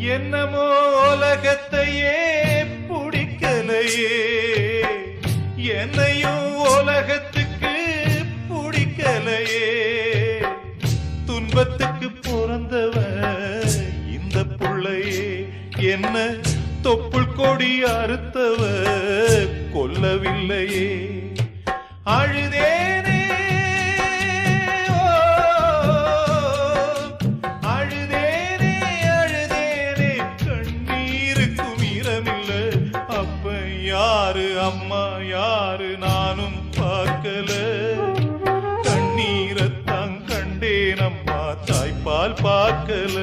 என்னமோ உலகத்தையே பிடிக்கலையே? என்னையும் உலகத்துக்கு பிடிக்கலையே? துன்பத்துக்கு பிறந்தவ இந்த புள்ளையே. என்ன தொப்புள் கொடி அறுத்தவ கொல்லவில்லையே? அழு யாரு அம்மா யாரு நானும் பார்க்கல. கண்ணீரத்தான் கண்டேன் அம்மா. தாய்ப்பால் பார்க்கல.